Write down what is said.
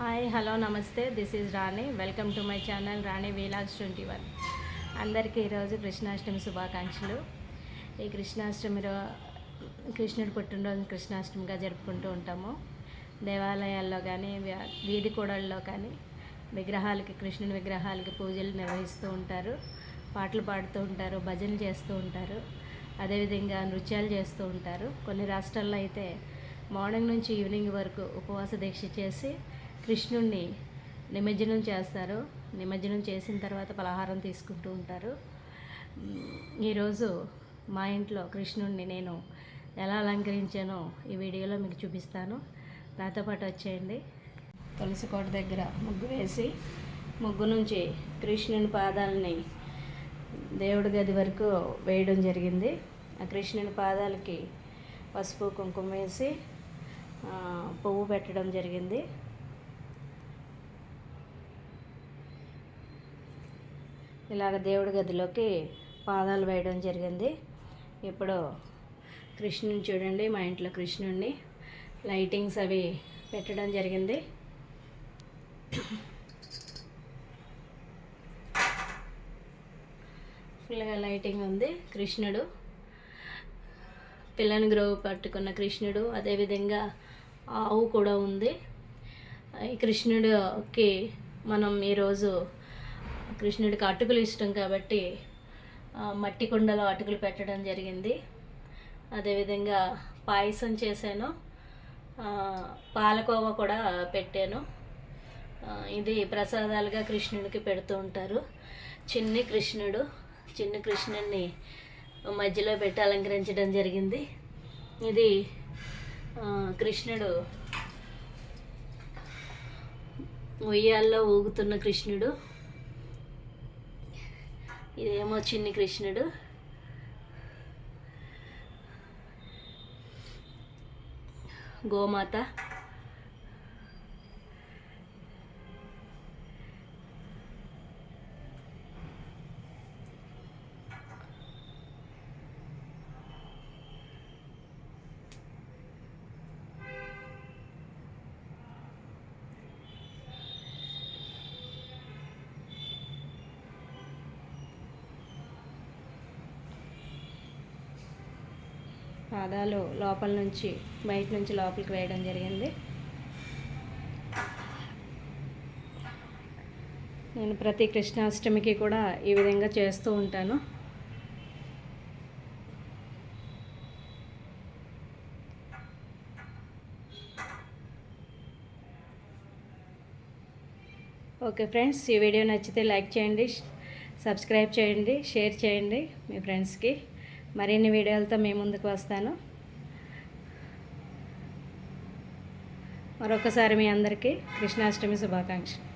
Hi hello నమస్తే this is Rani welcome to my channel Rani vlogs twenty one అందరికీ ఈరోజు కృష్ణాష్టమి శుభాకాంక్షలు. ఈ కృష్ణాష్టమి రో కృష్ణుడి పుట్టినరోజు కృష్ణాష్టమిగా జరుపుకుంటూ ఉంటాము. దేవాలయాల్లో కానీ వీధి కూడల్లో కానీ విగ్రహాలకి కృష్ణుని విగ్రహాలకి పూజలు నిర్వహిస్తూ ఉంటారు. పాటలు పాడుతూ ఉంటారు భజనలు చేస్తూ ఉంటారు. అదేవిధంగా నృత్యాలు చేస్తూ ఉంటారు. కొన్ని రాష్ట్రాల్లో అయితే మార్నింగ్ నుంచి ఈవినింగ్ వరకు ఉపవాస దీక్ష చేసి కృష్ణుణ్ణి నిమజ్జనం చేస్తారు. నిమజ్జనం చేసిన తర్వాత పలహారం తీసుకుంటూ ఉంటారు. ఈరోజు మా ఇంట్లో కృష్ణుణ్ణి నేను ఎలా అలంకరించానో ఈ వీడియోలో మీకు చూపిస్తాను. నాతో పాటు వచ్చేయండి. తులసి కోట దగ్గర ముగ్గు వేసి ముగ్గు నుంచి కృష్ణుని పాదాలని దేవుడి గది వరకు వేయడం జరిగింది. ఆ కృష్ణుని పాదాలకి పసుపు కుంకుమ వేసి పువ్వు పెట్టడం జరిగింది. ఇలాగ దేవుడి గదిలోకి పాదాలు వేయడం జరిగింది. ఇప్పుడు కృష్ణుని చూడండి మా ఇంట్లో కృష్ణుడిని లైటింగ్స్ అవి పెట్టడం జరిగింది. ఫుల్గా లైటింగ్ ఉంది. కృష్ణుడు పిల్లని గ్రోవ్ పట్టుకున్న కృష్ణుడు అదేవిధంగా ఆవు కూడా ఉంది. ఈ కృష్ణుడికి మనం ఈరోజు కృష్ణుడికి అటుకులు ఇష్టం కాబట్టి మట్టి కుండలో అటుకులు పెట్టడం జరిగింది. అదేవిధంగా పాయసం చేశాను. పాలకోవ కూడా పెట్టాను. ఇది ప్రసాదాలుగా కృష్ణుడికి పెడుతూ ఉంటారు. చిన్ని కృష్ణుడు చిన్న కృష్ణుడిని మధ్యలో పెట్టి అలంకరించడం జరిగింది. ఇది కృష్ణుడు ఉయ్యాల్లో ఊగుతున్న కృష్ణుడు. ఇదేమో చిన్ని కృష్ణుడు. గోమాత. పాదాలు లోపల నుంచి బయట నుంచి లోపలికి వేయడం జరిగింది. నేను ప్రతి కృష్ణాష్టమికి కూడా ఈ విధంగా చేస్తూ ఉంటాను. ఓకే ఫ్రెండ్స్ ఈ వీడియో నచ్చితే లైక్ చేయండి సబ్స్క్రైబ్ చేయండి షేర్ చేయండి మీ ఫ్రెండ్స్కి. మరిన్ని వీడియోలతో మీ ముందుకు వస్తాను. మరొకసారి మీ అందరికీ కృష్ణాష్టమి శుభాకాంక్షలు.